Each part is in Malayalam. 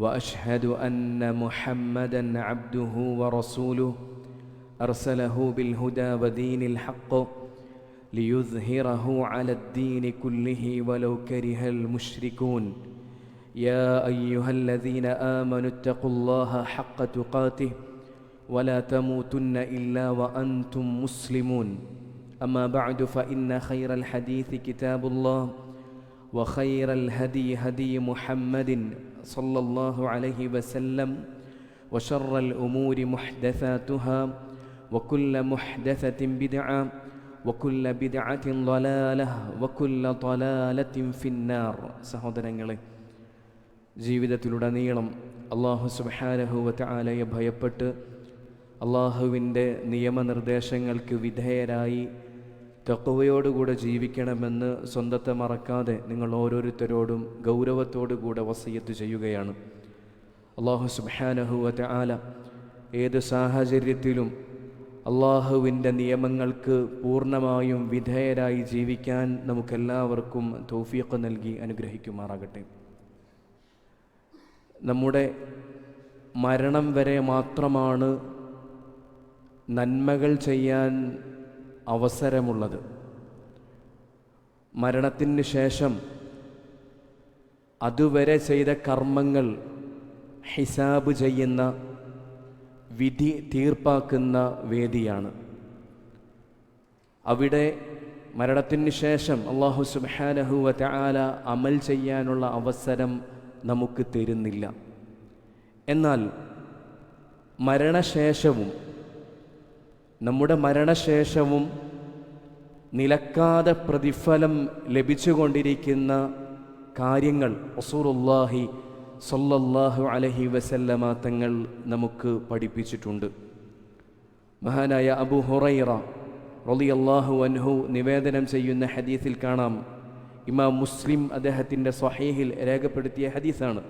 وأشهد أن محمدا عبده ورسوله أرسله بالهدى ودين الحق ليظهره على الدين كله ولو كره المشركون. يا أيها الذين آمنوا اتقوا الله حق تقاته ولا تموتن إلا وأنتم مسلمون. أما بعد فإن خير الحديث كتاب الله وخير الهدي هدي محمد صلى الله عليه وسلم وشر الأمور محدثاتها وكل محدثة بدعة وكل بدعة ضلالة وكل ضلالة في النار സഹോദരങ്ങളെ ജീവിതത്തിലുടനീളം അള്ളാഹു സുബാനഹുവത്തെ ആലയെ ഭയപ്പെട്ട് അള്ളാഹുവിൻ്റെ നിയമനിർദ്ദേശങ്ങൾക്ക് വിധേയരായി തക്കവയോടുകൂടെ ജീവിക്കണമെന്ന് സ്വന്തത്തെ മറക്കാതെ നിങ്ങൾ ഓരോരുത്തരോടും ഗൗരവത്തോടുകൂടെ വസയത്ത് ചെയ്യുകയാണ്. അള്ളാഹു സുബാനഹുവത്തെ ആല ഏത് സാഹചര്യത്തിലും അള്ളാഹുവിന്റെ നിയമങ്ങൾക്ക് പൂർണമായും വിധേയരായി ജീവിക്കാൻ നമുക്കെല്ലാവർക്കും തൗഫീഖ് നൽകി അനുഗ്രഹിക്കുമാറാകട്ടെ. നമ്മുടെ മരണം വരെ മാത്രമാണ് നന്മകൾ ചെയ്യാൻ അവസരമുള്ളത്. മരണത്തിന് ശേഷം അതുവരെ ചെയ്ത കർമ്മങ്ങൾ ഹിസാബ് ചെയ്യുന്ന വിധി തീർപ്പാക്കുന്ന വേദിയാണ്. അവിടെ മരണത്തിന് ശേഷം അള്ളാഹു സുബാനഹുവ ആല അമൽ ചെയ്യാനുള്ള അവസരം നമുക്ക് തരുന്നില്ല. എന്നാൽ മരണശേഷവും നമ്മുടെ മരണശേഷവും നിലക്കാതെ പ്രതിഫലം ലഭിച്ചുകൊണ്ടിരിക്കുന്ന കാര്യങ്ങൾ ഒസൂറുല്ലാഹി സൊല്ലാഹു അലഹി വസല്ലമ തങ്ങൾ നമുക്ക് പഠിപ്പിച്ചിട്ടുണ്ട്. മഹാനായ അബു ഹുറൈറ റളിയല്ലാഹു അൻഹു നിവേദനം ചെയ്യുന്ന ഹദീസിൽ കാണാം. ഇമാം മുസ്ലിം അദ്ദേഹത്തിന്റെ സ്വഹീഹിൽ രേഖപ്പെടുത്തിയ ഹദീസാണ്.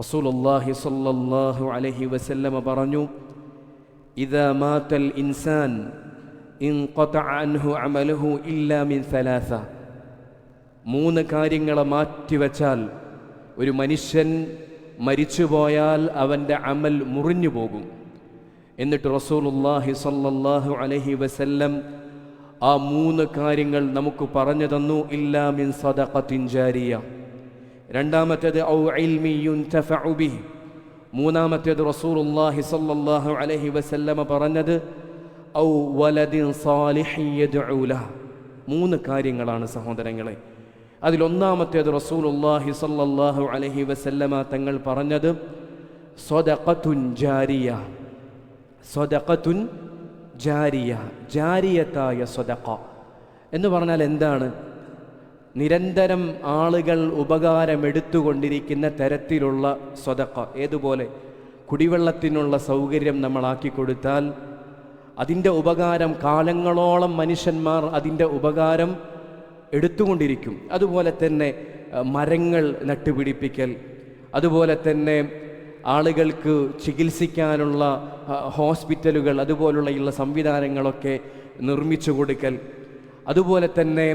റസൂലുല്ലാഹി സൊല്ലാഹു അലഹി വസല്ലമ പറഞ്ഞു ഇദാ മാതൽ ഇൻസാൻ انقطع അൻഹു عمله ഇല്ലാ മിൻ ثلاثة മൂന്ന് കാര്യങ്ങളെ മാറ്റിവെച്ചാൽ ഒരു മനുഷ്യൻ മരിച്ചുപോയാൽ അവന്റെ അമൽ മുറിഞ്ഞു പോകും. എന്നിട്ട് റസൂലുല്ലാഹി സല്ലല്ലാഹു അലൈഹി വസല്ലം ആ മൂന്ന് കാര്യങ്ങൾ നമുക്ക് പറഞ്ഞു തന്നു. ഇല്ലാ മിൻ സദഖത്തിൻ ജാരിയ. രണ്ടാമത്തേത് ഔ ഇൽമിയുൻ യുൻതഫഉ ബിഹി. മൂന്നാമത്തേത് റസൂലുള്ളാഹി സ്വല്ലല്ലാഹു അലൈഹി വസല്ലമ പറഞ്ഞത് ഔ വലദിൻ ലഹ്. മൂന്ന് കാര്യങ്ങളാണ് സഹോദരങ്ങളെ. അതിലൊന്നാമത്തേത് റസൂലുള്ളാഹി സ്വല്ലല്ലാഹു അലൈഹി വസല്ലമ തങ്ങൾ പറഞ്ഞത് സ്വദഖത്തുൻ ജാരിയ. സ്വദഖത്തുൻ ജാരിയ. ജാരിയത്തായ സ്വദഖ. എന്ന് പറഞ്ഞാൽ എന്താണ്? നിരന്തരം ആളുകൾ ഉപകാരമെടുത്തുകൊണ്ടിരിക്കുന്ന തരത്തിലുള്ള സ്വതക്ക ഏതുപോലെ? കുടിവെള്ളത്തിനുള്ള സൗകര്യം നമ്മളാക്കി കൊടുത്താൽ അതിന്റെ ഉപകാരം കാലങ്ങളോളം മനുഷ്യന്മാർ അതിന്റെ ഉപകാരം എടുത്തുകൊണ്ടിരിക്കും. അതുപോലെ തന്നെ മരങ്ങൾ നട്ടുപിടിപ്പിക്കൽ അതുപോലെ തന്നെ ആളുകൾക്ക് ചികിത്സിക്കാനുള്ള ഹോസ്പിറ്റലുകൾ അതുപോലുള്ള സംവിധാനങ്ങളൊക്കെ നിർമ്മിച്ചു കൊടുക്കൽ അതുപോലെ തന്നെ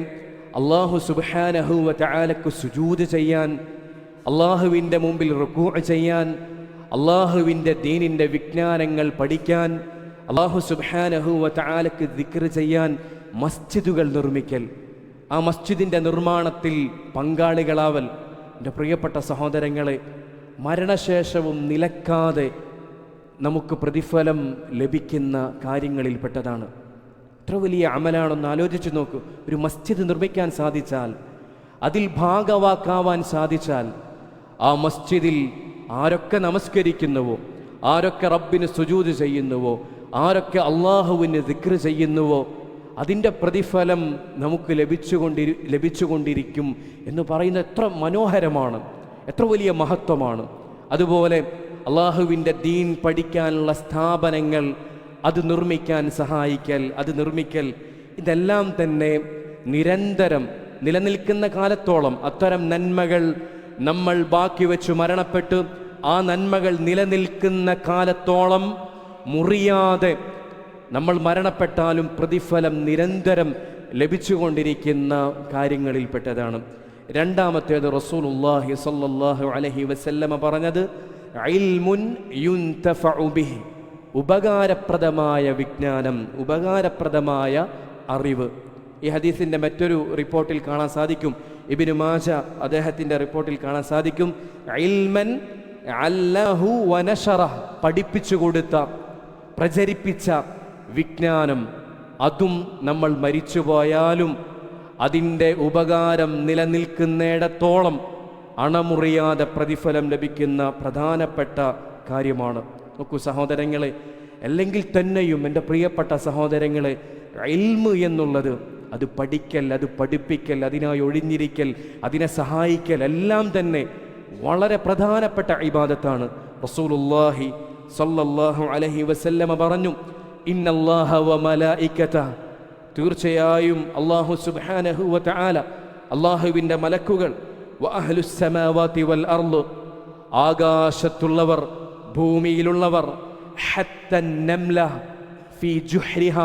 അള്ളാഹു സുബാനഹുവ ചാലക്ക് സുജൂത് ചെയ്യാൻ അള്ളാഹുവിന്റെ മുമ്പിൽ റുക്കൂ ചെയ്യാൻ അള്ളാഹുവിന്റെ ദീനിന്റെ വിജ്ഞാനങ്ങൾ പഠിക്കാൻ അള്ളാഹു സുബാനഹുവ ചാലക്ക് ദിക്ർ ചെയ്യാൻ മസ്ജിദുകൾ നിർമ്മിക്കൽ. ആ മസ്ജിദിന്റെ നിർമ്മാണത്തിൽ പങ്കാളികളാവൽ. എന്റെ പ്രിയപ്പെട്ട സഹോദരങ്ങളെ മരണശേഷവും നിലക്കാതെ നമുക്ക് പ്രതിഫലം ലഭിക്കുന്ന കാര്യങ്ങളിൽപ്പെട്ടതാണ്. എത്ര വലിയ അമലാണെന്ന് ആലോചിച്ച് നോക്കൂ. ഒരു മസ്ജിദ് നിർമ്മിക്കാൻ സാധിച്ചാൽ അതിൽ ഭാഗവാക്കാവാൻ സാധിച്ചാൽ ആ മസ്ജിദിൽ ആരൊക്കെ നമസ്കരിക്കുന്നുവോ ആരൊക്കെ റബ്ബിന് സുജൂത് ചെയ്യുന്നുവോ ആരൊക്കെ അള്ളാഹുവിന് ദിക്ർ ചെയ്യുന്നുവോ അതിന്റെ പ്രതിഫലം നമുക്ക് ലഭിച്ചുകൊണ്ടിരി ലഭിച്ചുകൊണ്ടിരിക്കും എന്ന് പറയുന്നത് എത്ര മനോഹരമാണ് എത്ര വലിയ മഹത്വമാണ്. അതുപോലെ അള്ളാഹുവിന്റെ ദീൻ പഠിക്കാനുള്ള സ്ഥാപനങ്ങൾ അത് നിർമ്മിക്കാൻ സഹായിക്കൽ അത് നിർമ്മിക്കൽ. ഇതെല്ലാം തന്നെ നിരന്തരം നിലനിൽക്കുന്ന കാലത്തോളം അത്തരം നന്മകൾ നമ്മൾ ബാക്കി വെച്ചു മരണപ്പെട്ടു ആ നന്മകൾ നിലനിൽക്കുന്ന കാലത്തോളം മുറിയാതെ നമ്മൾ മരണപ്പെട്ടാലും പ്രതിഫലം നിരന്തരം ലഭിച്ചുകൊണ്ടിരിക്കുന്ന കാര്യങ്ങളിൽപ്പെട്ടതാണ്. രണ്ടാമത്തേത് റസൂലുള്ളാഹി സ്വല്ലല്ലാഹു അലൈഹി വസല്ലമ പറഞ്ഞത് ബിഹി. ഉപകാരപ്രദമായ വിജ്ഞാനം ഉപകാരപ്രദമായ അറിവ്. ഈ ഹദീസിന്റെ മറ്റൊരു റിപ്പോർട്ടിൽ കാണാൻ സാധിക്കും. ഇബിനു മാജ അദ്ദേഹത്തിന്റെ റിപ്പോർട്ടിൽ കാണാൻ സാധിക്കും. ഇൽമൻ അല്ലഹു വനഷറ പഠിപ്പിച്ചു കൊടുത്ത പ്രചരിപ്പിച്ച വിജ്ഞാനം. അതും നമ്മൾ മരിച്ചുപോയാലും അതിന്റെ ഉപകാരം നിലനിൽക്കുന്നിടത്തോളം അണമുറിയാതെ പ്രതിഫലം ലഭിക്കുന്ന പ്രധാനപ്പെട്ട കാര്യമാണ്. നോക്കൂ സഹോദരങ്ങളെ അല്ലെങ്കിൽ തന്നെയും എന്റെ പ്രിയപ്പെട്ട സഹോദരങ്ങളെ എൽമ് എന്നുള്ളത് അത് പഠിക്കൽ അത് പഠിപ്പിക്കൽ അതിനായി ഒഴിഞ്ഞിരിക്കൽ അതിനെ സഹായിക്കൽ എല്ലാം തന്നെ വളരെ പ്രധാനപ്പെട്ട ഇബാദത്താണ്. റസൂലുള്ളാഹി സല്ലല്ലാഹു അലഹി വസല്ലമ പറഞ്ഞു ഇന്നല്ലാഹ തീർച്ചയായും അള്ളാഹു സുബ്ഹാനഹു അല്ലാഹുവിന്റെ മലക്കുകൾ ആകാശത്തുള്ളവർ ഭൂമിയിലുള്ളവർ ഫീ ജുഹ്രിഹ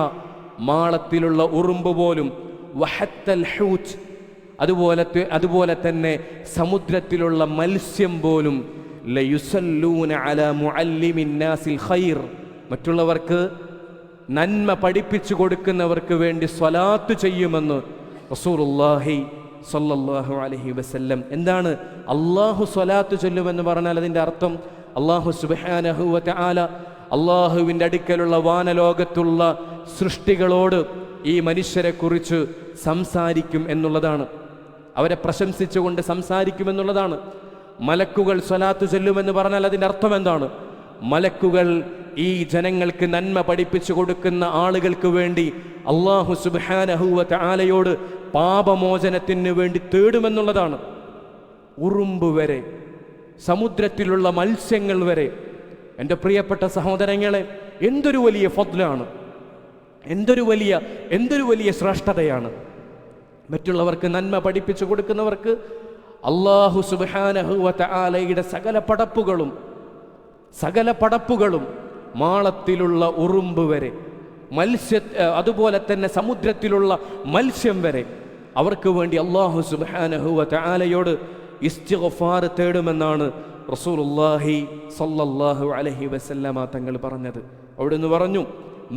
മാളത്തിലുള്ള ഉറുമ്പ് പോലും വഹത്തൽ ഹൂത് അതുപോലെ അതുപോലെ തന്നെ സമുദ്രത്തിലുള്ള മത്സ്യം പോലും ലയുസല്ലൂന അല മുഅല്ലിമിൻ നാസിൽ ഖൈർ. മറ്റുള്ളവർക്ക് നന്മ പഠിപ്പിച്ചു കൊടുക്കുന്നവർക്ക് വേണ്ടി സ്വലാത്ത് ചെയ്യുമെന്ന് റസൂലുള്ളാഹി സ്വല്ലല്ലാഹു അലൈഹി വസല്ലം. എന്താണ്? അള്ളാഹു സ്വലാത്ത് ചൊല്ലുമെന്ന് പറഞ്ഞാൽ അതിന്റെ അർത്ഥം അള്ളാഹു സുബ്ഹാനഹു ആല അള്ളാഹുവിന്റെ അടുക്കലുള്ള വാനലോകത്തുള്ള സൃഷ്ടികളോട് ഈ മനുഷ്യരെ കുറിച്ച് സംസാരിക്കും എന്നുള്ളതാണ്. അവരെ പ്രശംസിച്ചുകൊണ്ട് സംസാരിക്കുമെന്നുള്ളതാണ് മലക്കുകൾ സ്വലാത്ത് ചെല്ലുമെന്ന് പറഞ്ഞാൽ അതിന്റെ അർത്ഥം എന്താണ്? മലക്കുകൾ ഈ ജനങ്ങൾക്ക് നന്മ പഠിപ്പിച്ചു കൊടുക്കുന്ന ആളുകൾക്ക് വേണ്ടി അള്ളാഹു സുബാനഹുവത്തെ ആലയോട് പാപമോചനത്തിന് വേണ്ടി തേടുമെന്നുള്ളതാണ്. ഉറുമ്പ് വരെ സമുദ്രത്തിലുള്ള മത്സ്യങ്ങൾ വരെ. എന്റെ പ്രിയപ്പെട്ട സഹോദരങ്ങളെ എന്തൊരു വലിയ ഫദ്ലാണ്. എന്തൊരു വലിയ എന്തൊരു വലിയ ശ്രേഷ്ഠതയാണ്. മറ്റുള്ളവർക്ക് നന്മ പഠിപ്പിച്ചു കൊടുക്കുന്നവർക്ക് അള്ളാഹു സുബാനഹുവ ആലയുടെ സകല പടപ്പുകളും സകല പടപ്പുകളും മാളത്തിലുള്ള ഉറുമ്പ് വരെ മത്സ്യ അതുപോലെ തന്നെ സമുദ്രത്തിലുള്ള മത്സ്യം വരെ അവർക്ക് വേണ്ടി അള്ളാഹു സുബാനഹുവ ആലയോട് ഇസ്തിഗ്ഫാർ തേടുമെന്നാണ് റസൂലുള്ളാഹി സല്ലല്ലാഹു അലഹി വസല്ലമ തങ്ങൾ പറഞ്ഞത്. അവിടുന്ന് പറഞ്ഞു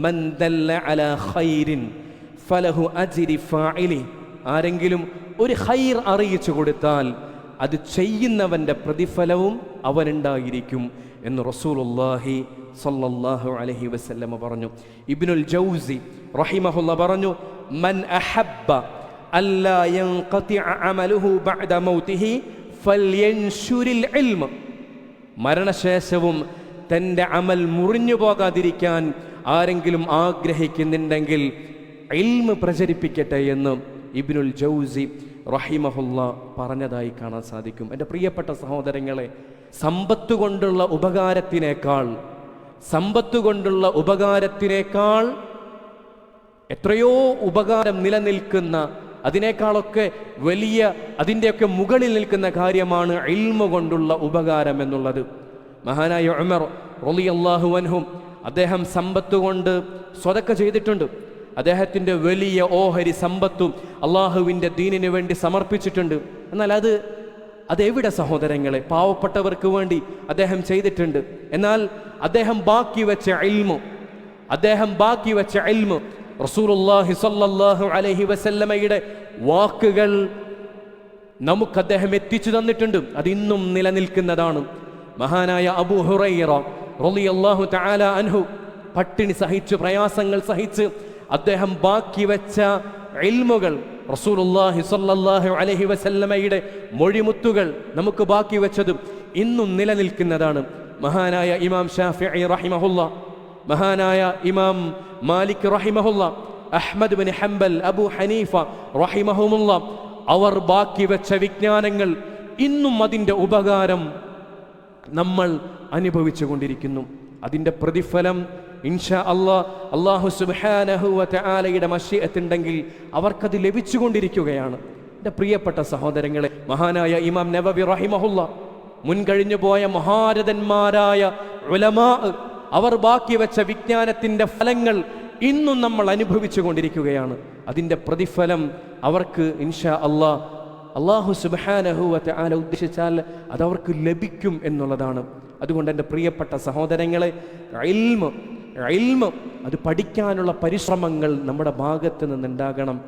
മൻ ദല്ല അലാ ഖൈരിൻ ഫലഹു അജ്രി ഫാഇലി. ആരെങ്കിലും ഒരു ഹൈർ അറിയിച്ചു കൊടുത്താൽ അത് ചെയ്യുന്നവന്റെ പ്രതിഫലവും അവനുണ്ടായിരിക്കും എന്ന് റസൂലുള്ളാഹി സല്ലല്ലാഹു അലഹി വസല്ലമ പറഞ്ഞു. ഇബ്നുൽ ജൗസി റഹിമഹുല്ല പറഞ്ഞു മൻ അഹബ്ബ മരണശേഷവും തന്റെ അമൽ മുറിഞ്ഞു പോകാതിരിക്കാൻ ആരെങ്കിലും ആഗ്രഹിക്കുന്നുണ്ടെങ്കിൽ ഇൽമ് പ്രചരിപ്പിക്കട്ടെ എന്ന് ഇബിനുൽ ജൗസി റഹിമഹുല്ല പറഞ്ഞതായി കാണാൻ സാധിക്കും. എന്റെ പ്രിയപ്പെട്ട സഹോദരങ്ങളെ സമ്പത്ത് കൊണ്ടുള്ള ഉപകാരത്തിനേക്കാൾ സമ്പത്ത് കൊണ്ടുള്ള ഉപകാരത്തിനേക്കാൾ എത്രയോ ഉപകാരം നിലനിൽക്കുന്ന അതിനേക്കാളൊക്കെ വലിയ അതിന്റെയൊക്കെ മുകളിൽ നിൽക്കുന്ന കാര്യമാണ് ഇൽമ കൊണ്ടുള്ള ഉപകാരം എന്നുള്ളത്. മഹാനായ ഉമർ റളിയല്ലാഹു അൻഹും അദ്ദേഹം സമ്പത്ത് കൊണ്ട് സ്വതക്ക ചെയ്തിട്ടുണ്ട്. അദ്ദേഹത്തിന്റെ വലിയ ഓഹരി സമ്പത്തും അള്ളാഹുവിന്റെ ദീനിന് വേണ്ടി സമർപ്പിച്ചിട്ടുണ്ട്. എന്നാൽ അത് അതെവിടെ സഹോദരങ്ങളെ? പാവപ്പെട്ടവർക്ക് വേണ്ടി അദ്ദേഹം ചെയ്തിട്ടുണ്ട്. എന്നാൽ അദ്ദേഹം ബാക്കി വെച്ച ഇൽമു അദ്ദേഹം ബാക്കി വെച്ച ഇൽമു റസൂലുള്ളാഹി സ്വല്ലല്ലാഹു അലൈഹി വസല്ലമയുടെ വാക്കുകൾ നമുക്ക് അദ്ദേഹം എത്തിച്ചു തന്നിട്ടുണ്ട്. അത് ഇന്നും നിലനിൽക്കുന്നതാണ്. മഹാനായ അബു ഹുറൈറ റളിയല്ലാഹു തആല അൻഹു പട്ടിണി സഹിച്ച് പ്രയാസങ്ങൾ സഹിച്ച് അദ്ദേഹം ബാക്കി വെച്ച ഇൽമുകൾ റസൂലുള്ളാഹി സ്വല്ലല്ലാഹു അലൈഹി വസല്ലമയുടെ മൊഴിമുത്തുകൾ നമുക്ക് ബാക്കി വെച്ചതും ഇന്നും നിലനിൽക്കുന്നതാണ്. മഹാനായ ഇമാം ഷാഫിഈ റഹിമഹുല്ല മഹാനായ ഇമാം മാലിക് റഹിമഹുല്ല Ahmad bin Hanbal Abu Hanifa റഹിമഹുമുല്ല അവർ ബാക്കി വെച്ച വിജ്ഞാനങ്ങൾ ഇന്നും അതിന്റെ ഉപകാരം നമ്മൾ അനുഭവിച്ചു കൊണ്ടിരിക്കുന്നു. അതിന്റെ പ്രതിഫലം ഇൻഷാ അള്ളാ അള്ളാഹു സുബാനഹുവത്തെ ആലയുടെ മഷിയത്തുണ്ടെങ്കിൽ അവർക്കത് ലഭിച്ചുകൊണ്ടിരിക്കുകയാണ് എന്റെ പ്രിയപ്പെട്ട സഹോദരങ്ങളെ മഹാനായ ഇമാം നബബി റഹിമഹുല്ല മുൻകഴിഞ്ഞു പോയ മഹാരഥന്മാരായ ഉലമാ അവർ ബാക്കി വെച്ച വിജ്ഞാനത്തിന്റെ ഫലങ്ങൾ ഇന്നും നമ്മൾ അനുഭവിച്ചു കൊണ്ടിരിക്കുകയാണ്. അതിന്റെ പ്രതിഫലം അവർക്ക് ഇൻഷാ അള്ളാ അള്ളാഹു സുബാനഹുവത്തെ ആല ഉദ്ദേശിച്ചാൽ അത് അവർക്ക് ലഭിക്കും എന്നുള്ളതാണ്. അതുകൊണ്ട് എന്റെ പ്രിയപ്പെട്ട സഹോദരങ്ങളെ ഇൽമ് ഇൽമ് അത് പഠിക്കാനുള്ള പരിശ്രമങ്ങൾ നമ്മുടെ ഭാഗത്ത് നിന്നുണ്ടാകണം.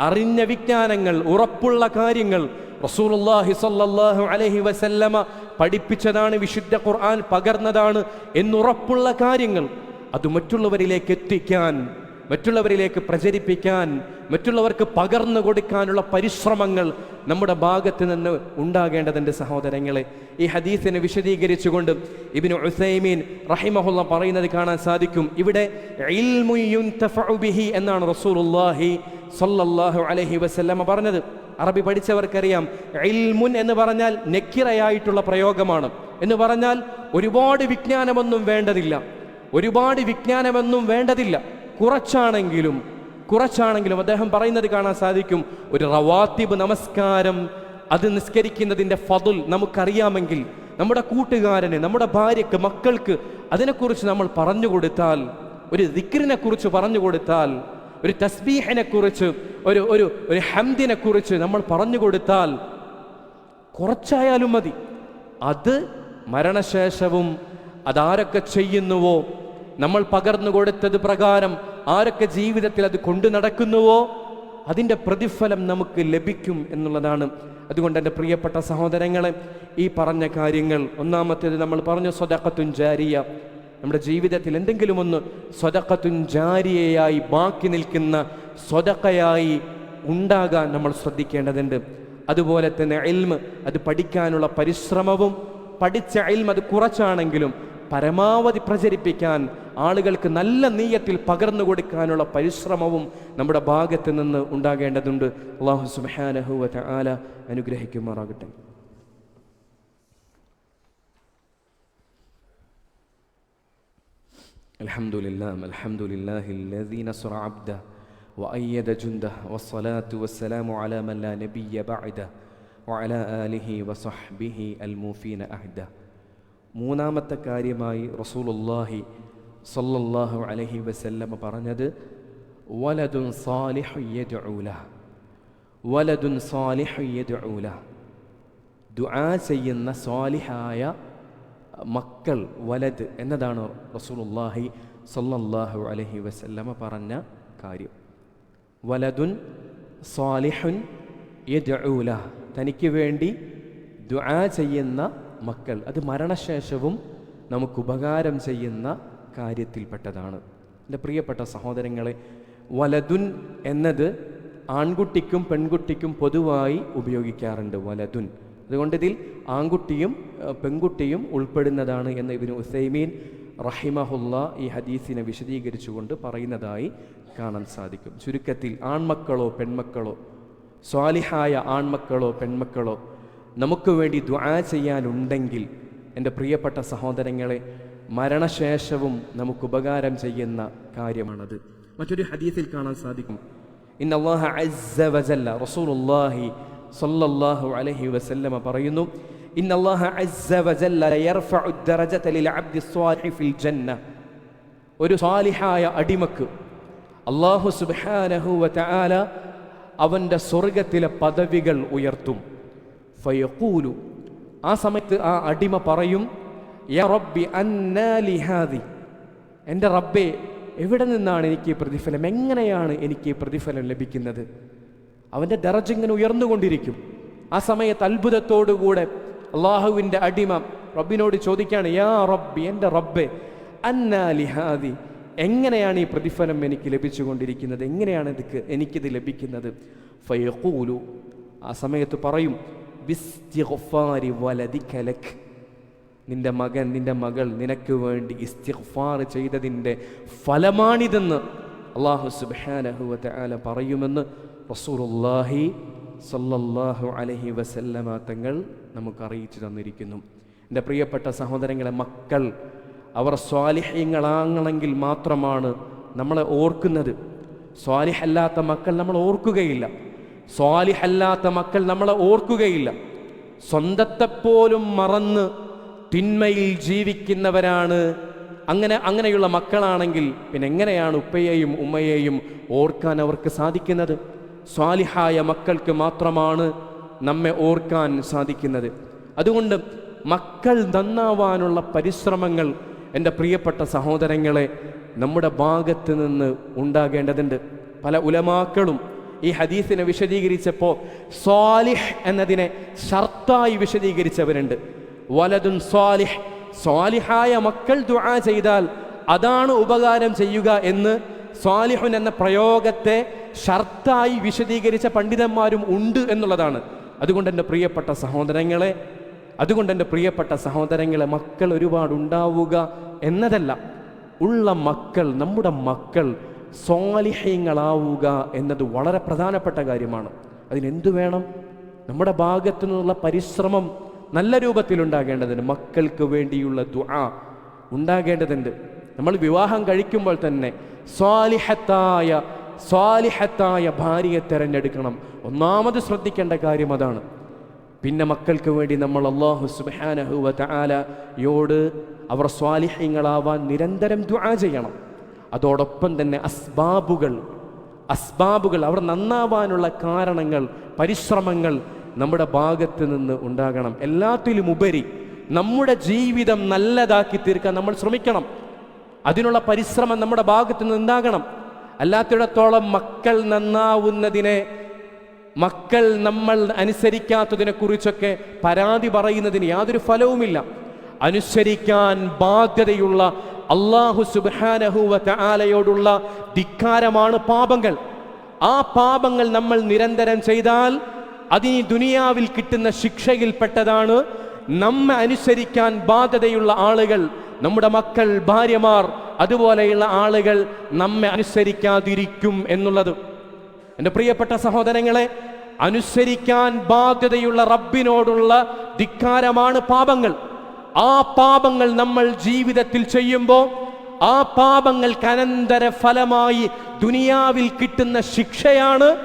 അറിഞ്ഞ വിജ്ഞാനങ്ങൾ ഉറപ്പുള്ള കാര്യങ്ങൾ റസൂലുള്ളാഹി സ്വല്ലല്ലാഹു അലൈഹി വസല്ലമ പഠിപ്പിച്ചതാണ് വിശുദ്ധ ഖുർആൻ പകർന്നതാണ് എന്നുറപ്പുള്ള കാര്യങ്ങൾ. അത് മറ്റുള്ളവരിലേക്ക് എത്തിക്കാൻ മറ്റുള്ളവരിലേക്ക് പ്രചരിപ്പിക്കാൻ മറ്റുള്ളവർക്ക് പകർന്നു കൊടുക്കാനുള്ള പരിശ്രമങ്ങൾ നമ്മുടെ ഭാഗത്ത് നിന്ന് ഉണ്ടാകേണ്ടതിന്റെ സഹോദരങ്ങളെ. ഈ ഹദീസിനെ വിശദീകരിച്ചുകൊണ്ട് ഇബിന് ഉസൈമീൻ റഹിമഹുല്ല പറയുന്നത് കാണാൻ സാധിക്കും. ഇവിടെ എന്നാണ് റസൂലുള്ളാഹി സല്ലല്ലാഹു അലൈഹി വസല്ലമ പറഞ്ഞത്. അറബി പഠിച്ചവർക്കറിയാം. ഇൽമുൻ എന്ന് പറഞ്ഞാൽ നെക്കിറയായിട്ടുള്ള പ്രയോഗമാണ്. എന്ന് പറഞ്ഞാൽ ഒരുപാട് വിജ്ഞാനമൊന്നും വേണ്ടതില്ല. ഒരുപാട് വിജ്ഞാനമൊന്നും വേണ്ടതില്ല. കുറച്ചാണെങ്കിലും കുറച്ചാണെങ്കിലും അദ്ദേഹം പറയുന്നത് കാണാൻ സാധിക്കും. ഒരു റവാത്തിബ് നമസ്കാരം അത് നിസ്കരിക്കുന്നതിന്റെ ഫതുൽ നമുക്കറിയാമെങ്കിൽ നമ്മുടെ കൂട്ടുകാരന് നമ്മുടെ ഭാര്യക്ക് മക്കൾക്ക് അതിനെക്കുറിച്ച് നമ്മൾ പറഞ്ഞു കൊടുത്താൽ ഒരു ദിക്റിനെ കുറിച്ച് പറഞ്ഞു കൊടുത്താൽ ഒരു തസ്ബീഹിനെ കുറിച്ച് ഒരു ഒരു ഒരു ഹംദിനെ കുറിച്ച് നമ്മൾ പറഞ്ഞു കൊടുത്താൽ കുറച്ചായാലും മതി. അത് മരണശേഷവും അതാരൊക്കെ ചെയ്യുന്നുവോ നമ്മൾ പകർന്നു കൊടുത്തത് പ്രകാരം ആരൊക്കെ ജീവിതത്തിൽ അത് കൊണ്ടു നടക്കുന്നുവോ അതിന്റെ പ്രതിഫലം നമുക്ക് ലഭിക്കും എന്നുള്ളതാണ്. അതുകൊണ്ട് എന്റെ പ്രിയപ്പെട്ട സഹോദരങ്ങളെ ഈ പറഞ്ഞ കാര്യങ്ങൾ ഒന്നാമത്തേത് നമ്മൾ പറഞ്ഞു സ്വതക്കത്തും ജാരിയ നമ്മുടെ ജീവിതത്തിൽ എന്തെങ്കിലും ഒന്ന് സ്വതക്കത്തുൻ ജാരിയയായി ബാക്കി നിൽക്കുന്ന സ്വതക്കയായി ഉണ്ടാകാൻ നമ്മൾ ശ്രദ്ധിക്കേണ്ടതുണ്ട്. അതുപോലെ തന്നെ എൽമ് അത് പഠിക്കാനുള്ള പരിശ്രമവും പഠിച്ച എൽമ് അത് കുറച്ചാണെങ്കിലും പരമാവധി പ്രചരിപ്പിക്കാൻ ആളുകൾക്ക് നല്ല നീയത്തിൽ പകർന്നു കൊടുക്കാനുള്ള പരിശ്രമവും നമ്മുടെ ഭാഗത്ത് നിന്ന് ഉണ്ടാകേണ്ടതുണ്ട്. അള്ളാഹു സുബാനഹുവ ആല അനുഗ്രഹിക്കുമാറാകട്ടെ. الحمد لله الحمد لله الذي نصر عبده وأيد جنده والصلاة والسلام على من لا نبي بعده وعلى آله وصحبه الموفين أهده മൂന്നാമത്തെ കാര്യമായി റസൂലുല്ലാഹി സല്ലല്ലാഹു അലൈഹി വസല്ലമ പറഞ്ഞത് വലതുൻ സാലിഹു യദ്ഊല വലതുൻ സാലിഹു യദ്ഊല ദുആ ചെയ്യുന്ന സാലിഹായ മക്കൾ വലത് എന്നതാണ് റസൂലുല്ലാഹി സല്ലല്ലാഹു അലൈഹി വസല്ലമ പറഞ്ഞ കാര്യം. വലതുൻ സാലിഹുൻ യദ്ഊല തനിക്ക് വേണ്ടി ദുആ ചെയ്യുന്ന മക്കൾ. അത് മരണശേഷവും നമുക്ക് ഉപകാരം ചെയ്യുന്ന കാര്യത്തിൽപ്പെട്ടതാണ്. എന്റെ പ്രിയപ്പെട്ട സഹോദരങ്ങളെ വലതുൻ എന്നത് ആൺകുട്ടിക്കും പെൺകുട്ടിക്കും പൊതുവായി ഉപയോഗിക്കാറുണ്ട്. വലതുൻ അതുകൊണ്ട് ഇതിൽ ആൺകുട്ടിയും പെൺകുട്ടിയും ഉൾപ്പെടുന്നതാണ് എന്ന് ഇബിന് ഉസൈമീൻ റഹിമഹുല്ല ഈ ഹദീസിനെ വിശദീകരിച്ചുകൊണ്ട് പറയുന്നതായി കാണാൻ സാധിക്കും. ചുരുക്കത്തിൽ ആൺമക്കളോ പെൺമക്കളോ സ്വാലിഹായ ആൺമക്കളോ പെൺമക്കളോ നമുക്ക് വേണ്ടി ദ്വാ ചെയ്യാനുണ്ടെങ്കിൽ എന്റെ പ്രിയപ്പെട്ട സഹോദരങ്ങളെ മരണശേഷവും നമുക്ക് ഉപകാരം ചെയ്യുന്ന കാര്യമാണത്. മറ്റൊരു ഹദീസിൽ കാണാൻ സാധിക്കും. ഇന്നല്ലാഹ അസ്സ വജല്ല റസൂലുള്ളാഹി സ്വല്ലല്ലാഹു അലൈഹി വസല്ലമ പറയുന്നു ഇന്ന അല്ലാഹ അസ്സ വജല്ല യർഫഉ ദറജത ലിൽ അബ്ദി സ്വാലിഹി ഫിൽ ജന്ന. ഒരു സാലിഹായ അടിമക്ക് അല്ലാഹു സുബ്ഹാനഹു വതആല അവന്റെ സ്വർഗത്തിലെ പദവികൾ ഉയർത്തും. ഫയഖൂലു ആ സമയത്ത് ആ അടിമ പറയും യാ റബ്ബി അന്നാ ലി ഹാദി. എന്റെ റബ്ബേ എവിടെ നിന്നാണ് എനിക്ക് പ്രതിഫലം? എങ്ങനെയാണ് എനിക്ക് പ്രതിഫലം ലഭിക്കുന്നത്? അവന്റെ ദറജ് ഇങ്ങനെ ഉയർന്നുകൊണ്ടിരിക്കും. ആ സമയത്ത് അത്ഭുതത്തോടുകൂടെ അള്ളാഹുവിന്റെ അടിമ റബ്ബിനോട് ചോദിക്കുകയാണ് യാ റബ്ബി എന്റെ റബ്ബെ അന്നാ ലിഹാദി എങ്ങനെയാണ് ഈ പ്രതിഫലം എനിക്ക് ലഭിച്ചുകൊണ്ടിരിക്കുന്നത്? എങ്ങനെയാണ് ഇത് എനിക്കിത് ലഭിക്കുന്നത്? ഫയഖൂലു ആ സമയത്ത് പറയും ബിസ്തിഗ്ഫാരി വലദിക ലക് നിന്റെ മകൻ നിന്റെ മകൾ നിനക്ക് വേണ്ടി ഇസ്തിഗ്ഫാർ ചെയ്തതിന്റെ ഫലമാണിതെന്ന് അള്ളാഹു സുബ്ഹാനഹു വതആല പറയുമെന്ന് റസൂലുള്ളാഹി സല്ലല്ലാഹു അലഹി വസല്ലമ തങ്ങൾ നമുക്ക് അറിയിച്ചു തന്നിരിക്കുന്നു. എന്റെ പ്രിയപ്പെട്ട സഹോദരങ്ങളെ മക്കൾ അവർ സ്വാലിഹ്യങ്ങളാങ്ങണമെങ്കിൽ മാത്രമാണ് നമ്മളെ ഓർക്കുന്നത്. സ്വാലിഹല്ലാത്ത മക്കൾ നമ്മൾ ഓർക്കുകയില്ല. സ്വാലിഹല്ലാത്ത മക്കൾ നമ്മളെ ഓർക്കുകയില്ല. സ്വന്തത്തെപ്പോലും മറന്ന് തിന്മയിൽ ജീവിക്കുന്നവരാണ്. അങ്ങനെ അങ്ങനെയുള്ള മക്കളാണെങ്കിൽ പിന്നെ എങ്ങനെയാണ് ഉപ്പയെയും ഉമ്മയെയും ഓർക്കാൻ അവർക്ക് സാധിക്കുന്നത്? സ്വാലിഹായ മക്കൾക്ക് മാത്രമാണ് നമ്മെ ഓർക്കാൻ സാധിക്കുന്നത്. അതുകൊണ്ട് മക്കൾ നന്നാവാനുള്ള പരിശ്രമങ്ങൾ എന്റെ പ്രിയപ്പെട്ട സഹോദരങ്ങളെ നമ്മുടെ ഭാഗത്ത് നിന്ന് ഉണ്ടാകേണ്ടതുണ്ട്. പല ഉലമാക്കളും ഈ ഹദീസിനെ വിശദീകരിച്ചപ്പോൾ സ്വാലിഹ് എന്നതിനെ ഷർത്തായി വിശദീകരിച്ചവരുണ്ട്. വലതുൻ സ്വാലിഹ് സ്വാലിഹായ മക്കൾ ദുആ ചെയ്താൽ അതാണ് ഉപകാരം ചെയ്യുക എന്ന് സ്വാലിഹുൻ എന്ന പ്രയോഗത്തെ ഷർത്തായി വിശദീകരിച്ച പണ്ഡിതന്മാരും ഉണ്ട് എന്നുള്ളതാണ്. അതുകൊണ്ട് എന്റെ പ്രിയപ്പെട്ട സഹോദരങ്ങളെ അതുകൊണ്ട് എന്റെ പ്രിയപ്പെട്ട സഹോദരങ്ങളെ മക്കൾ ഒരുപാട് ഉണ്ടാവുക എന്നതല്ല. ഉള്ള മക്കൾ നമ്മുടെ മക്കൾ സ്വാലിഹ്യങ്ങളാവുക എന്നത് വളരെ പ്രധാനപ്പെട്ട കാര്യമാണ്. അതിനെന്തു വേണം? നമ്മുടെ ഭാഗത്തു നിന്നുള്ള പരിശ്രമം നല്ല രൂപത്തിൽ ഉണ്ടാകേണ്ടതിന് മക്കൾക്ക് വേണ്ടിയുള്ള ദുആ ഉണ്ടാകേണ്ടതുണ്ട്. നമ്മൾ വിവാഹം കഴിക്കുമ്പോൾ തന്നെ സ്വാലിഹത്തായ സ്വാലിഹത്തായ ഭാര്യയെ തിരഞ്ഞെടുക്കണം. ഒന്നാമത് ശ്രദ്ധിക്കേണ്ട കാര്യം അതാണ്. പിന്നെ മക്കൾക്ക് വേണ്ടി നമ്മൾ അള്ളാഹു സുബാനഹുവ തആലയോട് അവർ സ്വാലിഹ്യങ്ങളാവാൻ നിരന്തരം ദുആ ചെയ്യണം. അതോടൊപ്പം തന്നെ അസ്ബാബുകൾ അസ്ബാബുകൾ അവർ നന്നാവാനുള്ള കാരണങ്ങൾ പരിശ്രമങ്ങൾ നമ്മുടെ ഭാഗത്ത് നിന്ന് ഉണ്ടാകണം. എല്ലാത്തിലും ഉപരി നമ്മുടെ ജീവിതം നല്ലതാക്കി തീർക്കാൻ നമ്മൾ ശ്രമിക്കണം. അതിനുള്ള പരിശ്രമം നമ്മുടെ ഭാഗത്ത് നിന്ന് ഉണ്ടാകണം. അല്ലാത്തിടത്തോളം മക്കൾ നന്നാവുന്നതിനെ മക്കൾ നമ്മൾ അനുസരിക്കാത്തതിനെ കുറിച്ചൊക്കെ പരാതി പറയുന്നതിന് യാതൊരു ഫലവുമില്ല. അനുസരിക്കാൻ ബാധ്യതയുള്ള അള്ളാഹു സുബാനഹുവ ആലയോടുള്ള ധിക്കാരമാണ് പാപങ്ങൾ. ആ പാപങ്ങൾ നമ്മൾ നിരന്തരം ചെയ്താൽ അതിനി ദുനിയാവിൽ കിട്ടുന്ന ശിക്ഷയിൽപ്പെട്ടതാണ്. നമ്മെ അനുസരിക്കാൻ ബാധ്യതയുള്ള ആളുകൾ നമ്മുടെ മക്കൾ ഭാര്യമാർ അതുപോലെയുള്ള ആളുകൾ നമ്മെ അനുസരിക്കാതിരിക്കും എന്നുള്ളത്. എന്റെ പ്രിയപ്പെട്ട സഹോദരങ്ങളെ അനുസരിക്കാൻ ബാധ്യതയുള്ള റബ്ബിനോടുള്ള ധിക്കാരമാണ് പാപങ്ങൾ. ആ പാപങ്ങൾ നമ്മൾ ജീവിതത്തിൽ ചെയ്യുമ്പോൾ ആ പാപങ്ങൾക്ക് അനന്തര ഫലമായി ദുനിയാവിൽ കിട്ടുന്ന ശിക്ഷയാണ്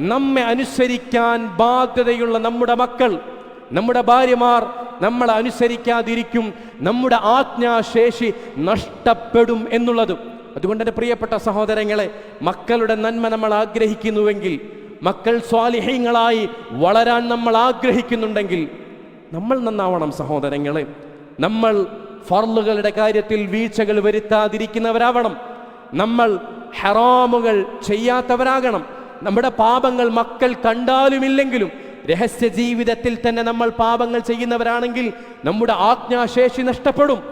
നമ്മെ അനുസരിക്കാൻ ബാധ്യതയുള്ള നമ്മുടെ മക്കൾ. നമ്മുടെ ഭാര്യമാർ നമ്മളെ അനുസരിക്കാതിരിക്കും നമ്മുടെ ആജ്ഞാശേഷി നഷ്ടപ്പെടും എന്നുള്ളത്. അതുകൊണ്ട് എന്റെ പ്രിയപ്പെട്ട സഹോദരങ്ങളെ മക്കളുടെ നന്മ നമ്മൾ ആഗ്രഹിക്കുന്നുവെങ്കിൽ മക്കൾ സ്വാലിഹ്യങ്ങളായി വളരാൻ നമ്മൾ ആഗ്രഹിക്കുന്നുണ്ടെങ്കിൽ നമ്മൾ നന്നാവണം സഹോദരങ്ങളെ. നമ്മൾ ഫർളുകളുടെ കാര്യത്തിൽ വീഴ്ചകൾ വരുത്താതിരിക്കുന്നവരാവണം. നമ്മൾ ഹറാമുകൾ ചെയ്യാത്തവരാകണം. നമ്മുടെ പാപങ്ങൾ മക്കൾ കണ്ടാലുമില്ലെങ്കിലും രഹസ്യ ജീവിതത്തിൽ തന്നെ നമ്മൾ പാപങ്ങൾ ചെയ്യുന്നവരാണെങ്കിൽ നമ്മുടെ ആജ്ഞാശേഷി നഷ്ടപ്പെടും.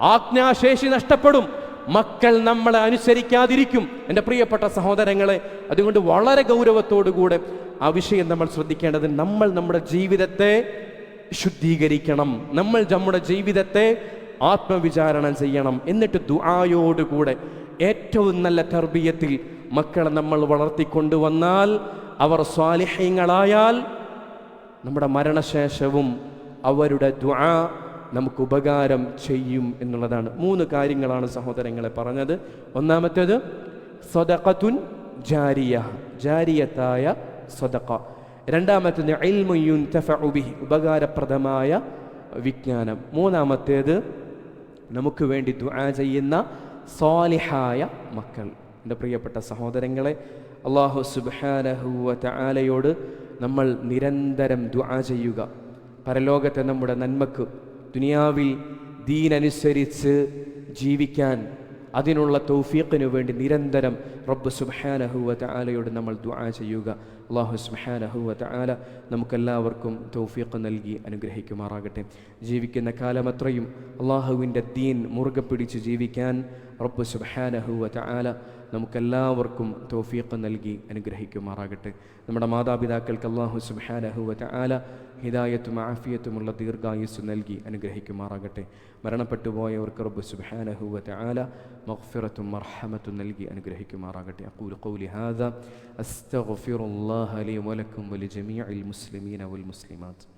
ആജ്ഞാശേഷി നഷ്ടപ്പെടും. മക്കൾ നമ്മളെ അനുസരിക്കാതിരിക്കും. എന്റെ പ്രിയപ്പെട്ട സഹോദരങ്ങളെ അതുകൊണ്ട് വളരെ ഗൗരവത്തോടുകൂടെ ആ വിഷയം നമ്മൾ ശ്രദ്ധിക്കേണ്ടത് നമ്മൾ നമ്മുടെ ജീവിതത്തെ ശുദ്ധീകരിക്കണം. നമ്മൾ നമ്മുടെ ജീവിതത്തെ ആത്മവിചാരണം ചെയ്യണം. എന്നിട്ട് ദുആയോടുകൂടെ ഏറ്റവും നല്ല തർബീയത്തിൽ മക്കളെ നമ്മൾ വളർത്തിക്കൊണ്ടുവന്നാൽ അവർ സ്വാലിഹ്യങ്ങളായാൽ നമ്മുടെ മരണശേഷവും അവരുടെ ദുആ നമുക്ക് ഉപകാരം ചെയ്യും എന്നുള്ളതാണ്. മൂന്ന് കാര്യങ്ങളാണ് സഹോദരങ്ങളെ പറഞ്ഞത്. ഒന്നാമത്തേത് സ്വതക്കത്തുൻ ജാരിയ ജാരിയത്തായ സ്വതക്ക രണ്ടാമത്തേത് ഇൽമുയുൻ ബിഹി ഉപകാരപ്രദമായ വിജ്ഞാനം. മൂന്നാമത്തേത് നമുക്ക് വേണ്ടി ദുആ ചെയ്യുന്ന സ്വാലിഹായ മക്കൾ. എന്റെ പ്രിയപ്പെട്ട സഹോദരങ്ങളെ അള്ളാഹു സുബാനഹുവ ആലയോട് നമ്മൾ നിരന്തരം ദുആ ചെയ്യുക. പരലോകത്തെ നമ്മുടെ നന്മക്ക് ദുനിയാവിൽ ദീനനുസരിച്ച് ജീവിക്കാൻ അതിനുള്ള തൗഫീഖിനു വേണ്ടി നിരന്തരം റബ്ബ് സുബാനഹുവത്ത് ആലയോട് നമ്മൾ ദുആ ചെയ്യുക. അള്ളാഹു സുബാനഹുവത്ത് ആല നമുക്കെല്ലാവർക്കും തൗഫീഖ് നൽകി അനുഗ്രഹിക്കുമാറാകട്ടെ. ജീവിക്കുന്ന കാലമത്രയും അള്ളാഹുവിന്റെ ദീൻ മുറുകെ പിടിച്ച് ജീവിക്കാൻ റബ്ബ് സുബാനഹുവത്ത് ആല നമുക്കെല്ലാവർക്കും തോഫീഖ് നൽകി അനുഗ്രഹിക്കുമാറാകട്ടെ. നമ്മുടെ മാതാപിതാക്കൾക്ക് അള്ളാഹു സുബാനഹുവ ആല ഹിദായത്തും ആഫിയത്തുമുള്ള ദീർഘായുസ് നൽകി അനുഗ്രഹിക്കുമാറാകട്ടെ. മരണപ്പെട്ടുപോയവർക്ക് റബ്ബ് സുബാനഹുവ ആല മഹ്ഫിറത്തും മർഹമത്തും നൽകി അനുഗ്രഹിക്കുമാറാകട്ടെ. അഖൂലു ഖൗലി ഹാദ അസ്തഗ്ഫിറുല്ലാഹ ലി വലക്കും വലിജമീഇൽ മുസ്ലിമീന വൽ മുസ്ലിമാത്ത്